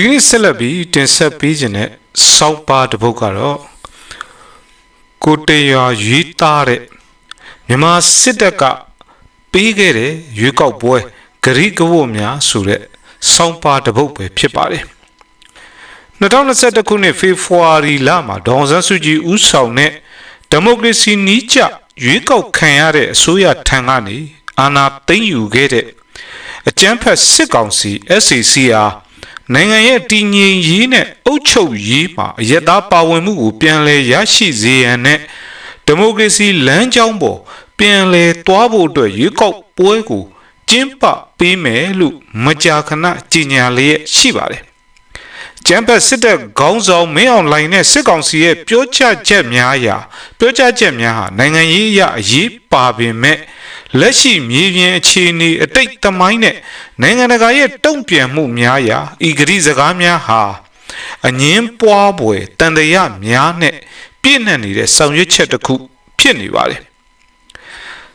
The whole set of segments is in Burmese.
ဒီကနေ့ဆက်လက်ပြီးတင်ဆက်ပေးခြင်းတဲ့စောက်ပါတစ်ပုဒ်ကတော့ကိုတရာရွေးသားတဲ့မြန်မာစစ်တပ်ကပေးခဲ့တဲ့ရွေးကောက်ပွဲဂရိကဝတ်များဆိုတဲ့စောင်းပါတစ်ပုဒ်ပဲဖြစ်ပါတယ်2021ခုနှစ်ဖေဖော်ဝါရီလမှာဒေါန်ဆန်းစုကြည်ဦးဆောင်တဲ့ဒီမိုကရေစီနီးကျရွေးကောက်ခံရတဲ့အစိုးရထံကနေအာဏာသိမ်းယူခဲ့တဲ့အကြမ်းဖက်စစ်ကောင်စီ SACR နိုင်ငံရဲ့တည်ငြိမ်ရေးနဲ့အုပ်ချုပ်ရေးမှာအယက်သားပါဝင်မှုကိုပြန်လည်ရရှိစေရန်နဲ့ဒီမိုကရေစီလမ်းကြောင်းပေါ်ပြန်လည်သွားဖို့အတွက်ရွေးကောက်ပွဲကိုကျင်းပပေးမယ်လို့မကြာခဏကြေညာလျက်ရှိပါတယ်။ကျမ်းပတ်စစ်တပ်ခေါင်းဆောင်မင်းအောင်လှိုင်နဲ့စစ်ကောင်စီရဲ့ပြောချချက်များအရာပြောချချက်များဟာနိုင်ငံရေးအရအရေးပါပေမဲ့ လက်ရှိမြေပြင်အခြေအနေအတိတ်သမိုင်းနဲ့နိုင်ငံတကာရဲ့တုံ့ပြန်မှုများရာဤဂရိစကားများဟာအငင်းပွားပွဲတန်တရာများနဲ့ပြည့်နှံ့နေတဲ့ဆောင်ရွက်ချက်တစ်ခုဖြစ်နေပါတယ်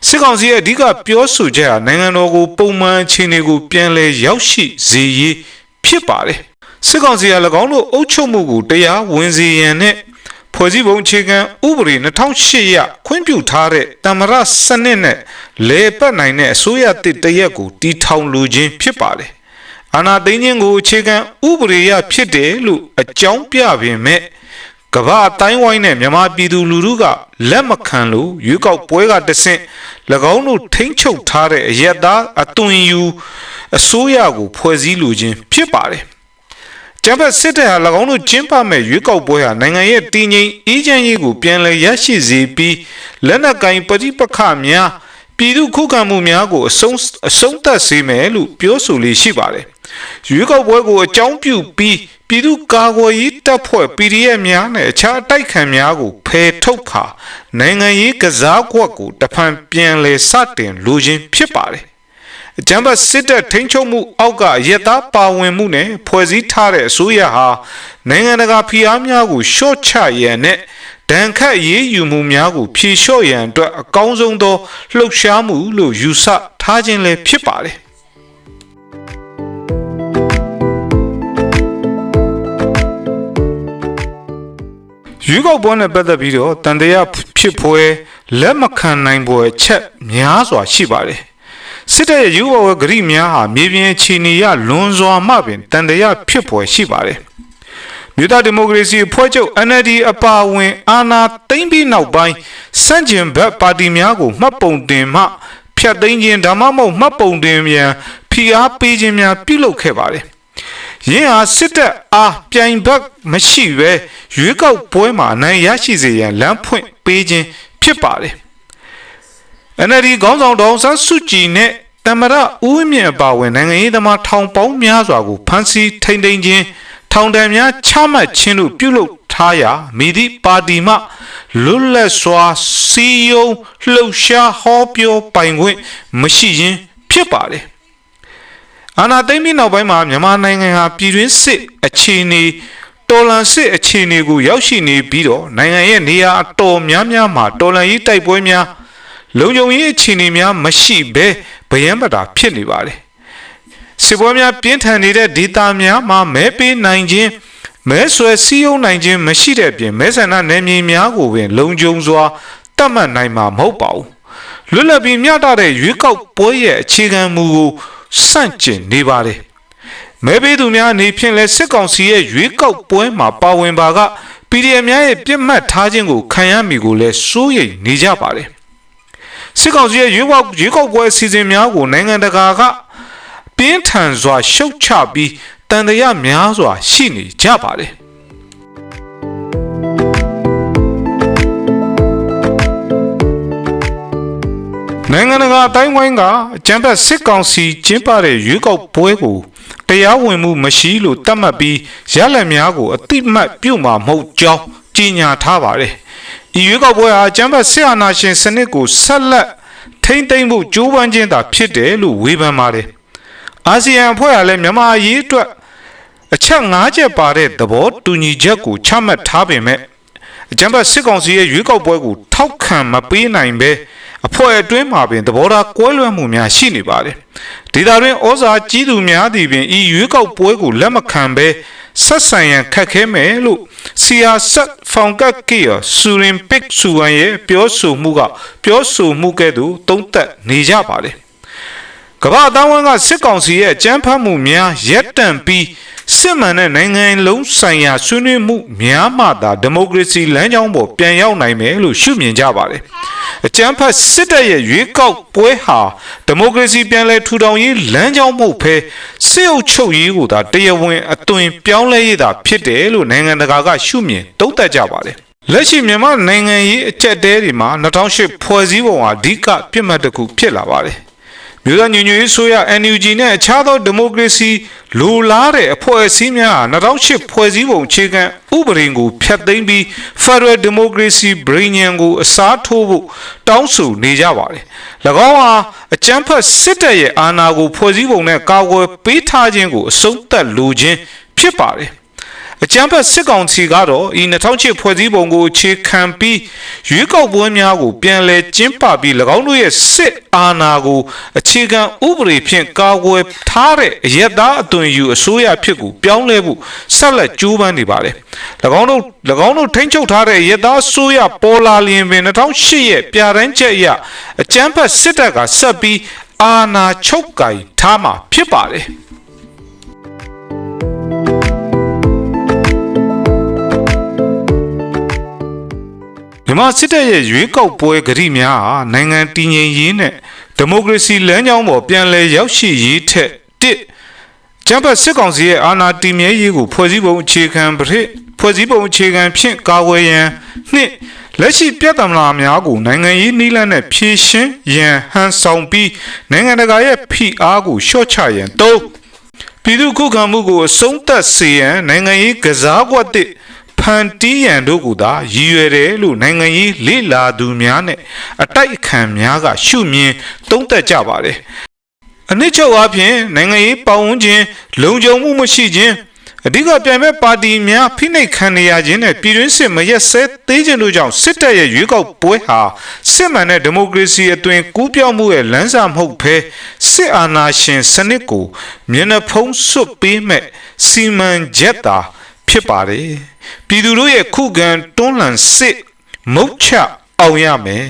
စစ်ကောင်စီရဲ့အဓိကပြောဆိုချက်ဟာနိုင်ငံတော်ကိုပုံမှန်အခြေအနေကိုပြန်လည်ရောက်ရှိစေရေးဖြစ်ပါတယ်စစ်ကောင်စီက၎င်းတို့အုပ်ချုပ်မှုကိုတရားဝင်စေရန်နဲ့ ဖွဲ့စည်းပုံအခြေခံဥပဒေ2008ရခွင့်ပြုထားတဲ့တမရစနစ်နဲ့လေပတ်နိုင်တဲ့အစိုးရတစ်တရက်ကိုတီထောင်လိုခြင်းဖြစ်ပါတယ်။အာဏာသိမ်းခြင်းကိုအခြေခံဥပဒေရဖြစ်တယ်လို့အကြောင်းပြပေမဲ့ကမ္ဘာအတိုင်းဝိုင်းနဲ့မြန်မာပြည်သူလူထုကလက်မခံလို့ရွေးကောက်ပွဲကတဆင့်၎င်းတို့ထိမ့်ချုပ်ထားတဲ့အယက်သားအသွင်ယူအစိုးရကိုဖွဲ့စည်းလိုခြင်းဖြစ်ပါတယ် ကျန်းဖက်စစ်တပ်ဟာ၎င်းတို့ကျင်းပမဲ့ရွေးကောက်ပွဲဟာနိုင်ငံရဲ့တည်ငြိမ်အေးချမ်းရေးကိုပြန်လည်ရရှိစေပြီးလက်နက်ကင်ပဋိပက္ခများပြည်သူခုခံမှုများကိုအဆုံးအဆုံးသတ်စေမယ်လို့ပြောဆိုလေးရှိပါတယ်။ရွေးကောက်ပွဲကိုအကြောင်းပြုပြီးပြည်သူကာကွယ်ရေးတပ်ဖွဲ့ PDF များနဲ့အခြားတိုက်ခံများကိုဖယ်ထုတ်ခါနိုင်ငံရေးကစားကွက်ကိုတဖန်ပြန်လည်စတင်လိုခြင်းဖြစ်ပါတယ် အကြမ်းဖက်စစ်တပ်ထိန်းချုပ်မှုအောက်ကရက်သားပါဝင်မှုနဲ့ဖွဲ့စည်းထားတဲ့အစိုးရဟာနိုင်ငံတကာဖိအားများကိုရှော့ချရန်နဲ့ဒဏ်ခတ်ရေးယူမှုများကိုဖြေလျှော့ရန်အတွက်အကောင်းဆုံးသောလှုပ်ရှားမှုလို့ယူဆထားခြင်းလည်းဖြစ်ပါတယ်ရွေးကောက်ပွဲနဲ့ပတ်သက်ပြီးတော့တန်တရားဖြစ်ပွဲလက်မခံနိုင်ပွဲချက်များစွာရှိပါတယ် စစ်တပ်ရဲ့ယူဝဝဂရိများဟာမြေပြင်အခြေအနေရလွန်စွာမှပင်တန်တရားဖြစ်ပေါ်ရှိပါတယ်မြို့သားဒီမိုကရေစီဖွဲ့ချုပ် NLD အပါအဝင် အာဏာသိမ်းပြီးနောက်ပိုင်းစန့်ကျင်ဘက်ပါတီများကိုမှတ်ပုံတင်မှဖြတ်သိမ်းခြင်းဒါမှမဟုတ်မှတ်ပုံတင်မြန်ဖိအားပေးခြင်းများပြုလုပ်ခဲ့ပါတယ်။ယင်းဟာစစ်တပ်အားပြိုင်ဘက်မရှိဘဲရွေးကောက်ပွဲမှာအနိုင်ရရှိစေရန်လမ်းဖွင့်ပေးခြင်းဖြစ်ပါတယ်။ NLD ခေါင်းဆောင်ဒေါအောင်ဆန်းစုကြည်နဲ့တမရဦးမြင့်အပါဝင်နိုင်ငံရေးသမားထောင်ပေါင်းများစွာကိုဖမ်းဆီးထိန်ထိန်ခြင်းထောင်ဒဏ်များချမှတ်ခြင်းတို့ပြုလုပ်ထားရာမိသည့်ပါတီမှလွတ်လပ်စွာစီယုံလှုပ်ရှားဟောပြောပိုင်ခွင့်မရှိခြင်းဖြစ်ပါတယ်အာဏာသိမ်းပြီးနောက်ပိုင်းမှာမြန်မာနိုင်ငံဟာပြည်တွင်းစစ်အခြေအနေတော်လန်စစ်အခြေအနေကိုရောက်ရှိနေပြီးတော့နိုင်ငံရဲ့နေရာအတော်များများမှာတော်လန်ရေးတိုက်ပွဲများ လုံခြုံရေးအခြေအနေများမရှိဘဲဗယံပတာဖြစ်နေပါတယ်စစ်ပွဲများပြင်းထန်နေတဲ့ဒေသများမှာမဲပေးနိုင်ခြင်းမဲဆွဲစည်းရုံးနိုင်ခြင်းမရှိတဲ့ပြင်မဲဆန္ဒနယ်မြေများကိုပင် လုံခြုံစွာတတ်မှတ်နိုင်မှာမဟုတ်ပါဘူးလွတ်လပ်ပြီးမျှတတဲ့ရွေးကောက်ပွဲရဲ့အခြေခံမူကိုစန့်ကျင်နေပါတယ်မဲပေးသူများအနေဖြင့်လဲစစ်ကောင်စီရဲ့ရွေးကောက်ပွဲမှာပါဝင်ပါက PDF များရဲ့ပြစ်မှတ်ထားခြင်းကိုခံရမိကိုလဲစိုးရိမ်နေကြပါတယ် စစ်ကောင်စီရဲ့ရွေးကောက်ရွေးကောက်ပွဲအစီအစဉ်များကိုနိုင်ငံတကာကပြင်းထန်စွာရှုတ်ချပြီးတန်တရားများစွာရှိနေကြပါတယ်နိုင်ငံတကာအတိုင်းဝိုင်းကအကြံဖက်စစ်ကောင်စီကျင်းပတဲ့ရွေးကောက်ပွဲကိုတရားဝင်မှုမရှိလို့တတ်မှတ်ပြီးရလဒ်များကိုအတိမတ်ပြုမှာမဟုတ်ကြောင်းကြေညာထားပါတယ် ဤရွေးကောက်ပွဲဟာကျမ်းပတ်ဆရာနာရှင်စနစ်ကိုဆက်လက်ထိမ့်သိမ့်ဖို့ကြိုးပမ်းခြင်းသာဖြစ်တယ်လို့ဝေဖန်ပါတယ်။အာဆီယံအဖွဲ့ကလည်းမြန်မာအရေးအတွက်အချက်၅ချက်ပါတဲ့သဘောတူညီချက်ကိုချမှတ်ထားပေမဲ့အကြံပတ်စစ်ကောင်စီရဲ့ရွေးကောက်ပွဲကိုထောက်ခံမပေးနိုင်ပဲအဖွဲ့အတွင်းမှာပင်သဘောထားကွဲလွဲမှုများရှိနေပါတယ်ဒေတာတွင်ဩဇာကြီးသူများသည်ပင်ဤရွေးကောက်ပွဲကိုလက်မခံဘဲ ဆက်ဆံရန်ခက်ခဲမယ်လို့ဆီယာဆက်ဖောင်ကတ်ကီယဆူရင်ပစ်ဆူဝမ်ရဲ့ပြောဆိုမှုကပြောဆိုမှုကဲ့သို့သုံးသပ်နေကြပါတယ်ကမ္ဘာအသံဝန်ကစစ်ကောင်စီရဲ့အကြမ်းဖက်မှုများရက်တန့်ပြီး စစ်မှန်တဲ့နိုင်ငံလုံးဆိုင်ရာဆွေးနွေးမှုများမှသာဒီမိုကရေစီလမ်းကြောင်းပေါ်ပြန်ရောက်နိုင်မယ်လို့ရှုမြင်ကြပါတယ်။အကြမ်းဖက်စစ်တပ်ရဲ့ရွေးကောက်ပွဲဟာဒီမိုကရေစီပြန်လည်ထူထောင်ရေးလမ်းကြောင်းမဟုတ်ဘဲစစ်အုပ်ချုပ်ရေးကိုသာတရားဝင်အသွင်ပြောင်းလဲရေးသာဖြစ်တယ်လို့နိုင်ငံတကာကရှုမြင်သုံးသပ်ကြပါတယ်။လက်ရှိမြန်မာနိုင်ငံရေးအကြက်တဲတွေမှာ2008ဖွဲ့စည်းပုံဟာအဓိကပြစ်မှတ်တစ်ခုဖြစ်လာပါတယ်။ မြို့သားညညရေးဆိုရ NUG နဲ့အခြားသောဒီမိုကရေစီလိုလားတဲ့အဖွဲ့အစည်းများဟာ2008ဖွဲ့စည်းပုံအခြေခံဥပဒေကိုဖျက်သိမ်းပြီး Federal Democracy ပြည်ညံကိုအစားထိုးဖို့တောင်းဆိုနေကြပါတယ်။၎င်းဟာအကြမ်းဖက်စစ်တပ်ရဲ့အာဏာကိုဖွဲ့စည်းပုံနဲ့ကာကွယ်ပေးထားခြင်းကိုအဆုံးသတ်လိုခြင်းဖြစ်ပါတယ်။ အကြမ်းဖက်စစ်ကောင်စီကတော့ဤ2008ဖွဲ့စည်းပုံကိုအခြေခံပြီးရွေးကောက်ပွဲများကိုပြန်လည်ကျင်းပပြီး၎င်းတို့ရဲ့စစ်အာဏာကိုအခြေခံဥပဒေဖြင့်ကာကွယ်ထားတဲ့အယက်သားအသွင်ယူအစိုးရဖြစ်ကိုပြောင်းလဲဖို့ဆက်လက်ကြိုးပမ်းနေပါတယ်၎င်းတို့၎င်းတို့ထိန်းချုပ်ထားတဲ့အယက်သားအစိုးရပေါ်လာလျင်ပင်2008ရဲ့ပြရန်ချက်အရအကြမ်းဖက်စစ်တပ်ကဆက်ပြီးအာဏာချုပ်ကင်ထားမှာဖြစ်ပါတယ် မြန်မာစစ်တပ်ရဲ့ရွေးကောက်ပွဲဂရိများဟာနိုင်ငံတည်ငြိမ်ရေးနဲ့ဒီမိုကရေစီလမ်းကြောင်းပေါ်ပြန်လည်ရောက်ရှိရေးထက်တစ်ကျန်းဖတ်စစ်ကောင်စီရဲ့အာဏာတည်မြဲရေးကိုဖွဲ့စည်းပုံအခြေခံပရိဖွဲ့စည်းပုံအခြေခံဖြင့်ကာကွယ်ရန်နှစ်လက်ရှိပြဿနာများကိုနိုင်ငံရေးနည်းလမ်းနဲ့ဖြေရှင်းရန်ဟန်ဆောင်ပြီးနိုင်ငံတကာရဲ့ဖိအားကိုလျှော့ချရန်သုံးပြည်သူခုခံမှုကိုအဆုံးသတ်စေရန်နိုင်ငံရေးကစားကွက်တစ် ဖန်တီးရန်တို့ကိုသာရည်ရွယ်တယ်လို့နိုင်ငံရေးလေ့လာသူများနဲ့အတိုက်အခံများကရှုမြင်သုံးသပ်ကြပါတယ်။အနည်းချုပ်အဖြစ်နိုင်ငံရေးပတ်ဝန်းကျင်လုံခြုံမှုမရှိခြင်းအဓိကပြိုင်မဲ့ပါတီများဖိနှိပ်ခံနေရခြင်းနဲ့ပြည်တွင်းစစ်မရက်စဲသေးခြင်းတို့ကြောင့်စစ်တပ်ရဲ့ရွေးကောက်ပွဲဟာစစ်မှန်တဲ့ဒီမိုကရေစီအသွင်ကူးပြောင်းမှုရဲ့လမ်းစာမဟုတ်ဘဲစစ်အာဏာရှင်စနစ်ကိုမျက်နှာဖုံးစွပ်ပေးမဲ့စီမံချက်သာ ဖြစ်ပါတယ်ပြည်သူတို့ရဲ့ခုခံတွန်းလှန်စစ်မုတ်ချအောင်ရမယ်